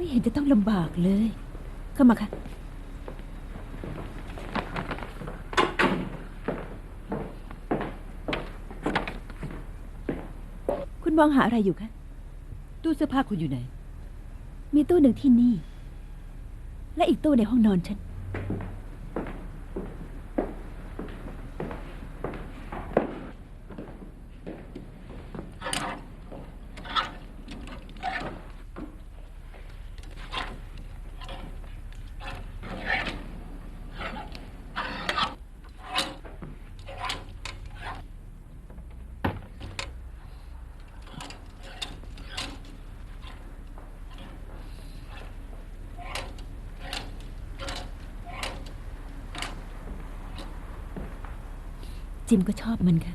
ไม่เห็นจะต้องลำบากเลย เข้ามาค่ะ คุณมองหาอะไรอยู่คะ ตู้เสื้อผ้าคุณอยู่ไหน มีตู้หนึ่งที่นี่ และอีกตู้ในห้องนอนฉัน จิมก็ชอบมันค่ะ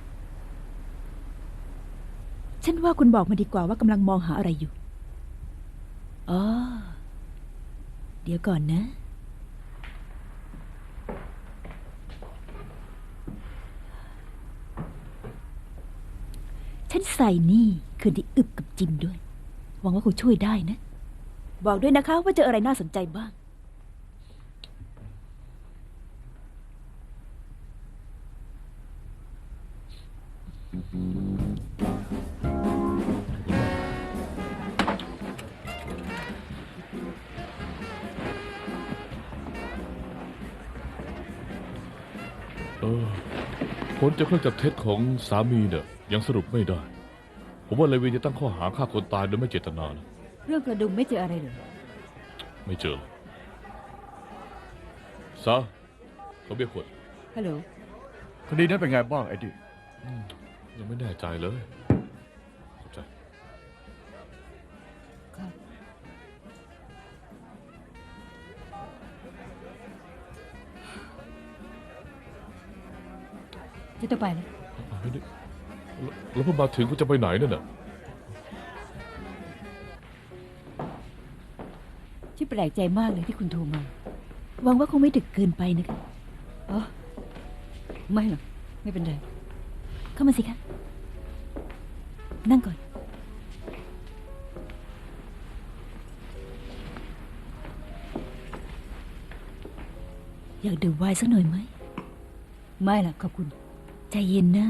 ฉันว่าคุณบอกมาดีกว่าว่ากำลังมองหาอะไรอยู่ อ๋อ เดี๋ยวก่อนนะ ฉันใส่นี่คืนที่อึบกับจิมด้วย หวังว่าคงช่วยได้นะ บอกด้วยนะคะว่าเจออะไรน่าสนใจบ้าง จากเครื่องจับเท็จของสามีเนี่ยยังสรุปไม่ได้ ผมว่าเลวินจะตั้งข้อหาฆ่าคนตายโดยไม่เจตนานะเรื่องกระดุมไม่เจออะไรเลยไม่เจอเลยซาเขาเบี้ยขวดฮัลโหล คดีนั้นเป็นไงบ้างไอ้ดิยังไม่แน่ใจเลย จะต้องไปแล้วเอาไม่ได้แล้วแล้วเพิ่งมาถึงคุณจะไปไหนนั่นน่ะที่แปลกใจมากเลยที่คุณโทรมาหวังว่าคงไม่ดึกเกินไปนะคะอ๋อไม่หรอกไม่เป็นไร เข้ามาสิคะ นั่งก่อน อยากดื่มไวน์สักหน่อยไหม ไม่ล่ะ ขอบคุณ ใจเย็นนะ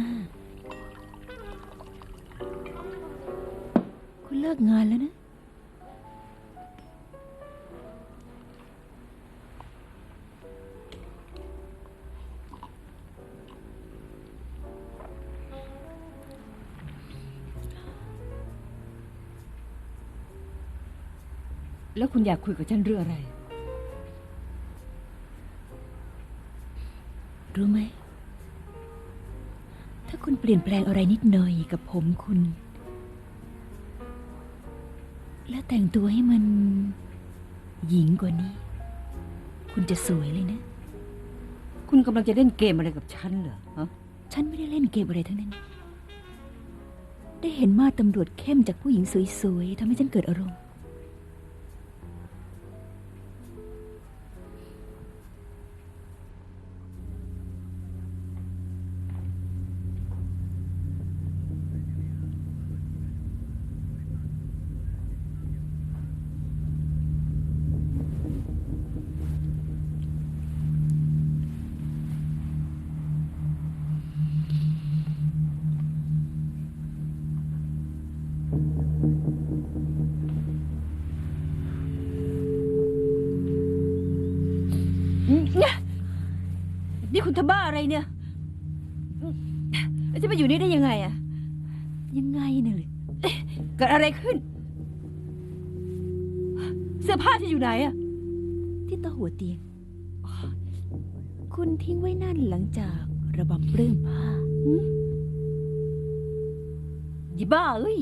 คุณเลิกงานแล้วนะ แล้วคุณอยากคุยกับฉันเรื่องอะไร รู้ไหม ปลี่ยนแปลงอะไรนิดหน่อยกับผมคุณ แล้วแต่งตัวให้มัน หญิงกว่านี้ คุณจะสวยเลยนะ คุณกำลังจะเล่นเกมอะไรกับฉันเหรอฮะฉันไม่ได้เล่นเกมอะไรทั้งนั้น ได้เห็นมาดตำรวจเข้มจากผู้หญิงสวยๆทำให้ฉันเกิดอารมณ์ นี่คุณทำบ้าอะไรเนี่ยแล้วจะมาอยู่นี่ได้ยังไงอะยังไงเนี่ยเลยเกิดอะไรขึ้น เสื้อผ้าที่อยู่ไหนอะที่โต๊ะหัวเตียง คุณทิ้งไว้นั่นหลังจากระบำเรื่องผ้ายีบ้าเอ้ย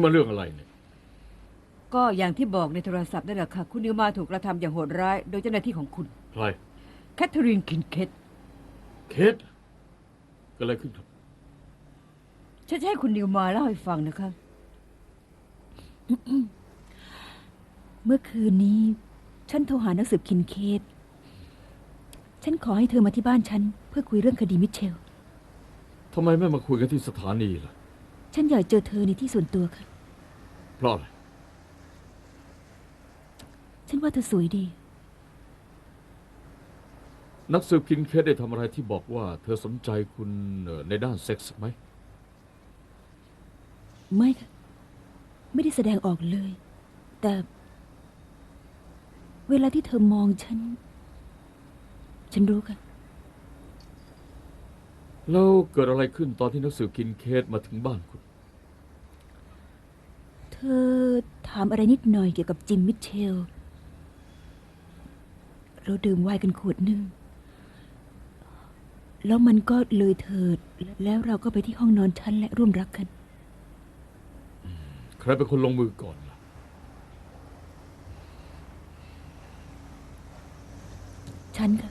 นี่มาเรื่องอะไรเนี่ย ก็อย่างที่บอกในโทรศัพท์นั่นแหละค่ะ คุณนิวมาถูกกระทำอย่างโหดร้าย โดยเจ้าหน้าที่ของคุณ ใคร แคทเธอรีนคินเคทเคสเกิดอะไรขึ้นครับ ฉันจะให้คุณนิวมาเล่าให้ฟังนะคะ เมื่อคืนนี้ ฉันโทรหานักสืบคินเคสฉันขอให้เธอมาที่บ้านฉัน เพื่อคุยเรื่องคดีมิเชล ทำไมไม่มาคุยกันที่สถานีล่ะ ฉันอยากเจอเธอในที่ส่วนตัวค่ะ เพราะอะไรฉันว่าเธอสวยดี นักสืบคินเคสได้ทำอะไรที่บอกว่า เธอสนใจคุณเอ่อในด้านเซ็กส์ไหม ไม่ค่ะไม่ได้แสดงออกเลย แต่ เวลาที่เธอมองฉัน ฉันรู้ค่ะ แล้วเกิดอะไรขึ้นตอนที่นักสืบคินเคสมาถึงบ้านคุณเธ อถามอะไรนิดหน่อยเกี่ยวกับจิมมิเชล เราดื่มไวน์กันขวดหนึ่ง แล้วมันก็เลยเถิด แล้วเราก็ไปที่ห้องนอนฉันและร่วมรักกัน ใครเป็นคนลงมือก่อนล่ะฉันค่ะ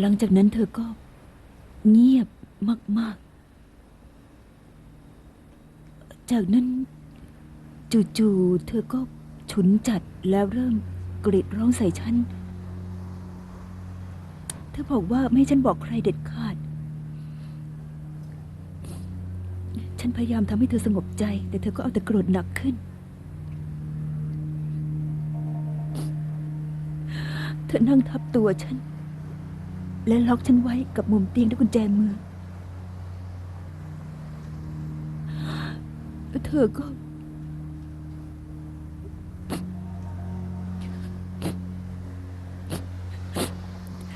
หลังจากนั้นเธอก็เงียบมาก ๆ จากนั้นจู่ๆเธอก็ฉุนจัดแล้วเริ่มกรีดร้องใส่ฉัน เธอบอกว่าไม่ให้ฉันบอกใครเด็ดขาด ฉันพยายามทำให้เธอสงบใจ แต่เธอก็เอาแต่โกรธหนักขึ้น เธอนั่งทับตัวฉัน และล็อกฉันไว้กับมุมเตียงด้วยกุญแจมือ แล้ว เธอก็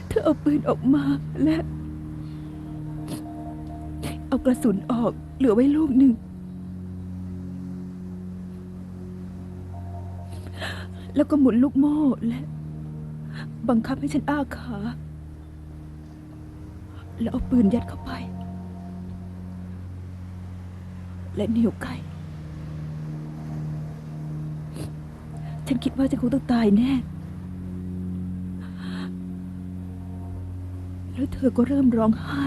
เธอเอาปืนออกมาและ เอากระสุนออกเหลือไว้ลูกหนึ่ง แล้วก็หมุนลูกโม่และ บังคับให้ฉันอ้าขา แล้วเอาปืนยัดเข้าไป และเหนียวไก ฉันคิดว่าฉันคงต้องตายแน่ แล้วเธอก็เริ่มร้องไห้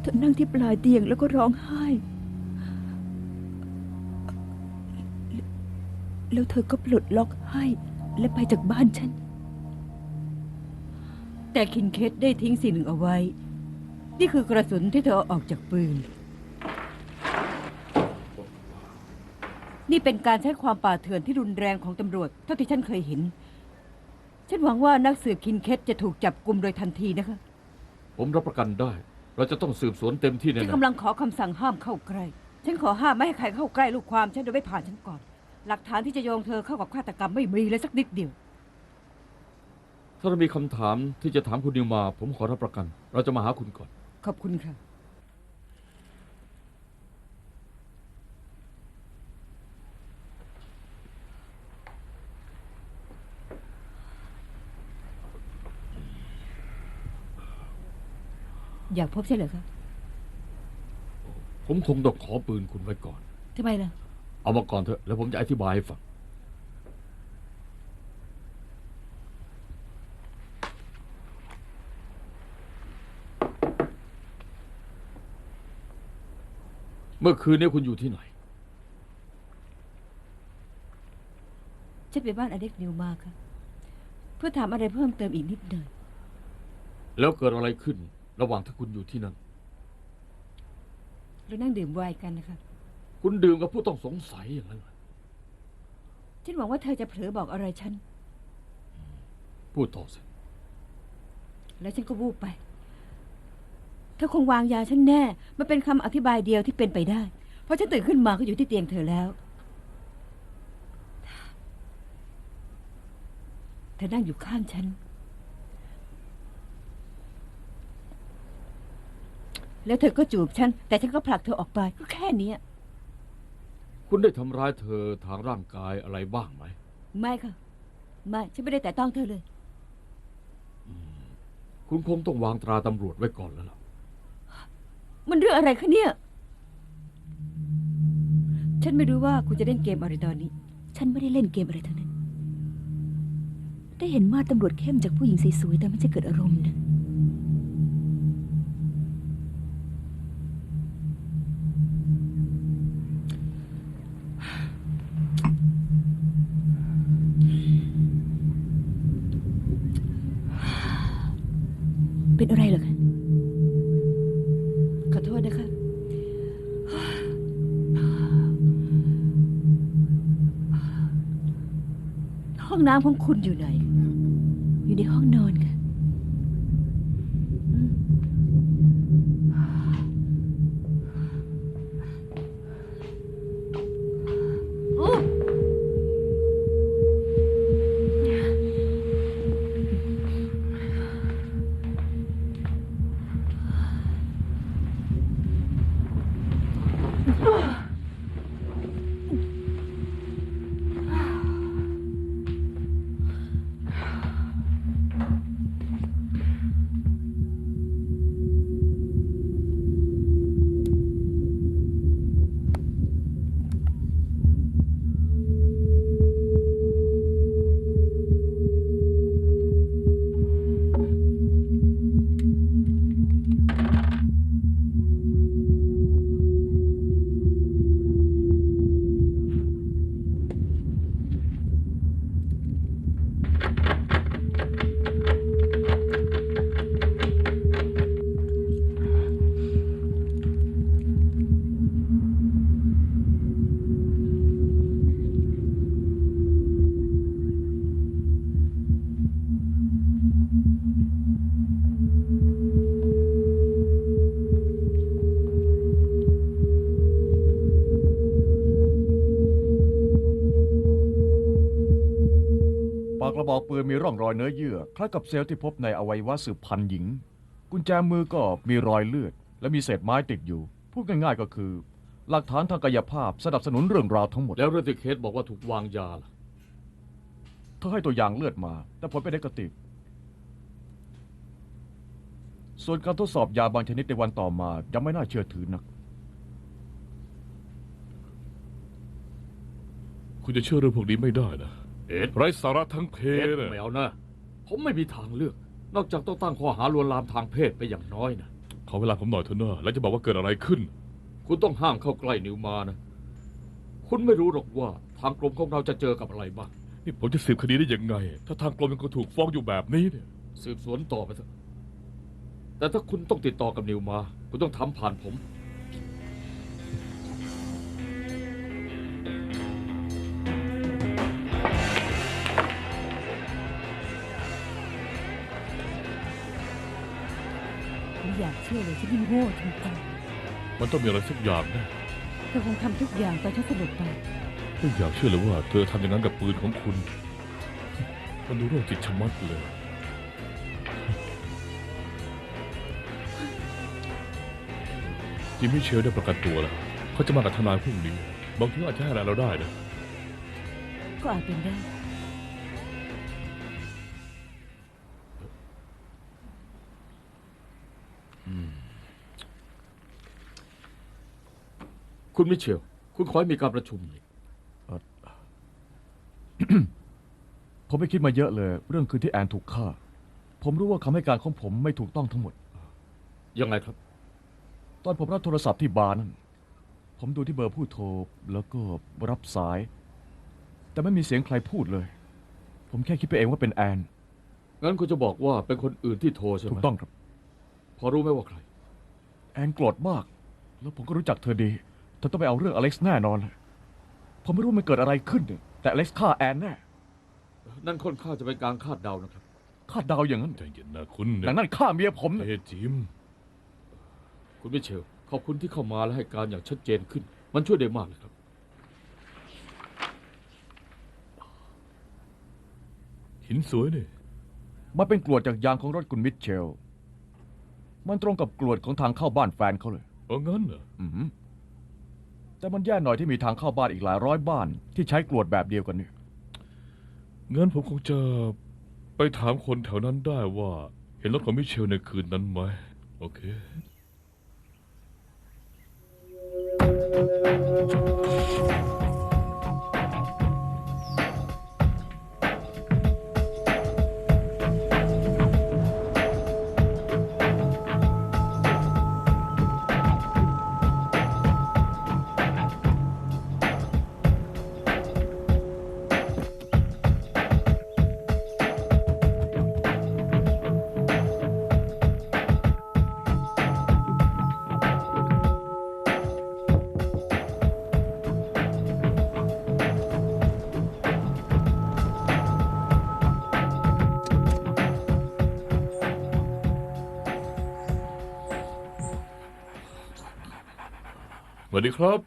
เธอนั่งที่ปลายเตียงแล้วก็ร้องไห้ แล้วเธอก็ปลดล็อกให้และไปจากบ้านฉัน แต่คินเคทได้ทิ้งสิ่งหนึ่งเอาไว้ นี่คือกระสุนที่เธอเอาออกจากปืน นี่เป็นการใช้ความป่าเถื่อนที่รุนแรงของตำรวจเท่าที่ฉันเคยเห็น ฉันหวังว่านักสืบคินเคทจะถูกจับกลุ่มโดยทันทีนะคะ ผมรับประกันได้ เราจะต้องสืบสวนเต็มที่แน่ฉันๆกำลังขอคำสั่งห้ามเข้าใกล้ ฉันขอห้ามไม่ให้ใครเข้าใกล้ลูกความฉันโดยไม่ผ่านฉันก่อน หลักฐานที่จะโยงเธอเข้ากับฆาตกรรมไม่มีเลยสักนิดเดียว ถ้าเรามีคำถามที่จะถามคุณนิวมา ผมขอรับประกัน เราจะมาหาคุณก่อน ขอบคุณค่ะ อยากพบใช่เหรอคะผมคงต้องขอปืนคุณไว้ก่อน ทำไมล่ะ เอามาก่อนเถอะ แล้วผมจะอธิบายให้ฟัง เมื่อคืนนี้คุณอยู่ที่ไหน ฉันไปบ้านอเล็กนิวมาค่ะ เพื่อถามอะไรเพิ่มเติมอีกนิดหน่อย แล้วเกิดอะไรขึ้น ระหว่างที่คุณอยู่ที่นั่น เรานั่งดื่มไวน์กันนะคะคุณดื่มกับผู้ต้องสงสัยอย่างนั้นเหรอฉันหวังว่าเธอจะเผลอบอกอะไรฉัน พูดต่อสิแล้วฉันก็วูบไป เธอคงวางยาฉันแน่ มันเป็นคำอธิบายเดียวที่เป็นไปได้ เพราะฉันตื่นขึ้นมาก็อยู่ที่เตียงเธอแล้ว เธอนั่งอยู่ข้างฉัน แล้วเธอก็จูบฉัน แต่ฉันก็ผลักเธอออกไปก็แค่เนี้ยคุณได้ทำร้ายเธอทางร่างกายอะไรบ้างไหม ไม่ค่ะ ไม่ ฉันไม่ได้แต่ต้องเธอเลย คุณคงต้องวางตราตำรวจไว้ก่อนแล้วล่ะ มันเรื่องอะไรคะเนี่ย ฉันไม่รู้ว่าคุณจะเล่นเกมอะไรตอนนี้ ฉันไม่ได้เล่นเกมอะไรทั้งนั้น ได้เห็นมาดตำรวจเข้มจากผู้หญิงสวยๆแต่ไม่จะเกิดอารมณ์นะ เป็นอะไรเหรอคะขอโทษนะคะ ห้องน้ำของคุณอยู่ไหน ระบอกปืนมีร่องรอยเนื้อเยื่อ คล้ายกับเซลล์ที่พบในอวัยวะสืบพันธุ์หญิง กุญแจมือก็มีรอยเลือด และมีเศษไม้ติดอยู่ พูดง่ายๆก็คือ หลักฐานทางกายภาพสนับสนุนเรื่องราวทั้งหมด แล้วเรื่องที่เคสบอกว่าถูกวางยาล่ะเธอให้ตัวอย่างเลือดมา แต่ผลเป็นเนกาติฟส่วนการทดสอบยาบางชนิดในวันต่อมายังไม่น่าเชื่อถือนัก คุณจะเชื่อเรื่องพวกนี้ไม่ได้นะ เอ็ดไร้สาระทั้งเพเอ็ดนะไม่เอานะผมไม่มีทางเลือก นอกจากต้องตั้งข้อหาลวนลามทางเพศไปอย่างน้อยนะขอเวลาผมหน่อยเถอะนะแล้วจะบอกว่าเกิดอะไรขึ้น คุณต้องห้ามเข้าใกล้นิวมานะ คุณไม่รู้หรอกว่าทางกรมของเราจะเจอกับอะไรบ้าง นี่ผมจะสืบคดีได้ยังไง ถ้าทางกรมยังคงถูกฟ้องอยู่แบบนี้เนี่ย สืบสวนต่อไปเถอะแต่ถ้าคุณต้องติดต่อกับนิวมา คุณต้องทำผ่านผม อยากเชื่อเลยฉันยิ่งโง่จริงมันต้องมีอะไรสักอย่างแนะๆเธอคงทำทุกอย่างตอนฉันสลบไปไม่อยากเชื่อเลยว่าเธอทำอย่างนั้นกับปืนของคุณ มันดูโรคจิตชะมัดเลย จิมมี่เชลได้ประกันตัวแล้วเขาจะมากับทนายพรุ่งนี้ บางทีอาจจะให้อะไรเราได้นะ ก็อาจเป็นได้ คุณมิเชล คุณขอให้มีการประชุมนี่ผมไม่คิดมาเยอะเลย เรื่องคืนที่แอนถูกฆ่า ผมรู้ว่าคำให้การของผมไม่ถูกต้องทั้งหมด ยังไงครับ ตอนผมรับโทรศัพท์ที่บาร์นั้นผมดูที่เบอร์ผู้โทรแล้วก็รับสาย แต่ไม่มีเสียงใครพูดเลย ผมแค่คิดไปเองว่าเป็นแอน งั้นคุณจะบอกว่าเป็นคนอื่นที่โทรใช่ไหมถูกต้องครับ พอรู้ไหมว่าใคร แอนโกรธมาก แล้วผมก็รู้จักเธอดี เธอต้องไปเอาเรื่องอเล็กซ์แน่นอนเลยผมไม่รู้มันเกิดอะไรขึ้นเนี่ยแต่อเล็กซ์ฆ่าแอนแน่ นั่นค่อนข้างจะเป็นการคาดเดานะครับ คาดเดาอย่างนั้นใจเย็นนะคุณหนังนั้นฆ่าเมียผมเนี่ยเฮ้ยจิม คุณมิเชล ขอบคุณที่เข้ามาและให้การอย่างชัดเจนขึ้น มันช่วยได้มากเลยครับ หินสวยนี่มันเป็นกรวดจากยางของรถคุณมิทเชล มันตรงกับกรวดของทางเข้าบ้านแฟนเขาเลย เอางั้นเหรอ อืม แต่มันแย่หน่อยที่มีทางเข้าบ้านอีกหลายร้อยบ้าน ที่ใช้กรวดแบบเดียวกันนี่งั้นผมคงจะไปถามคนแถวนั้นได้ว่า เห็นรถของมิเชลในคืนนั้นไหม โอเค วัสดีครับ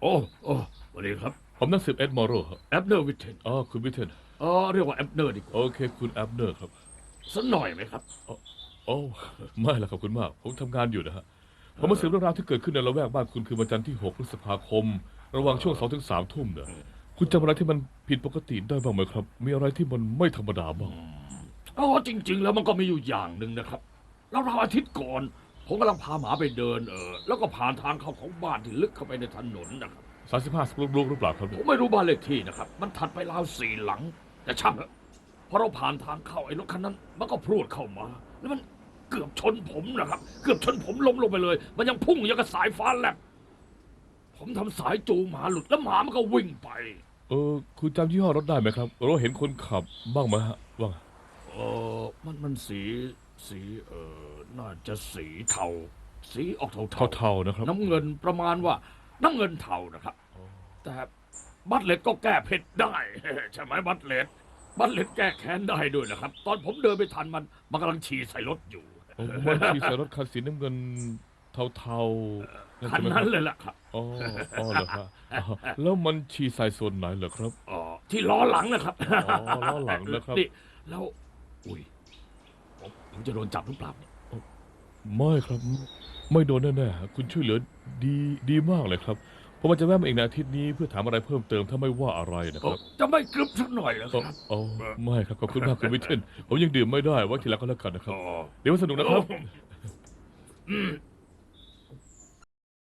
โอ้โอ้สวัสดีครับ ผมนักสืบเอ็ดมอร์โรครับแอปเนอร์วิเทนอ๋อคุณวิเทนอ๋อเรียกว่าแอปเนอร์ดีกว่าโอเคคุณแอบเนอร์ครับสักหน่อยไหมครับ โอ้ ไม่ละครับคุณมาก ผมทำงานอยู่นะฮะ ผมมาสืบเรื่องราวที่เกิดขึ้นในละแวกบ้านคุณคือวันจันทร์ที่ 6 พฤษภาคม ระหว่างช่วง2ถึง3ทุ่มเนี่ยคุณจำอะไรที่มันผิดปกติได้บ้างไหมครับ มีอะไรที่มันไม่ธรรมดาบ้าง อ๋อจริง ๆ แล้วมันก็มีอยู่อย่างหนึ่งนะครับแล้วเราวๆอาทิตย์ก่อน ผมกำลังพาหมาไปเดินเออแล้วก็ผ่านทางเข้าของบ้านที่ลึกเข้าไปในถนนนะครับ35สปรุกลุกหรือเปล่าครับผมไม่รู้บ้านเลขที่นะครับ มันถัดไปราวสี่หลัง แต่ช่างเถอะพอเราผ่านทางเข้าไอ้รถคันนั้น มันก็พรวดเข้ามา แล้วมันเกือบชนผมนะครับ เกือบชนผมล้มลงไปเลย มันยังพุ่งอย่างกับสายฟ้าแลบผมทำสายจูงหมาหลุดแล้วหมามันก็วิ่งไป เออคุณจำยี่ห้อรถได้ไหมครับเราเห็นคนขับบ้างไหมฮะว่างเออมันมันสี สีเออน่าจะสีเทา สีออกเทาเทาเทาๆนะครับน้ำเงินประมาณว่า น้ำเงินเทานะครับ แต่บัตเลตก็แก้เผ็ดได้ ใช่ไหมบัตเลตบัตเลตแก้แค้นได้ด้วยนะครับ ตอนผมเดินไปทันมันมันกำลังฉี่ใส่รถอยู่โอ้มันขี่ใส่รถคันสีน้ำเงินเทาๆคันใช่ไหมคนั้รับนเลยล่ะครับอ๋ออ๋อเหรอครับอ๋อแล้วมันฉี่ใส่ส่วนไหนเหรอครับ อ๋อที่ล้อหลังนะครับอ๋อล้อหลังนะครับ นี่แล้วอุ้ย ผมผมจะโดนจับหรือเปล่าเนี่ยไม่ครับ ไม่โดนแน่ๆคุณช่วยเหลือดีดีมากเลยครับผมอาจจะแวะมาอีกในอาทิตย์นี้เพื่อถามอะไรเพิ่มเติมถ้าไม่ว่าอะไรนะครับจะไม่กรึบสักหน่อยเหรออ๋อครับอ๋อไม่ครับขอบคุณมากคุณวิเทนผมยังดื่มไม่ได้ไว่าทีหลังก็แล้วกันนะครับ อ๋อเดี๋ยวมาสนุกนะครับ อืม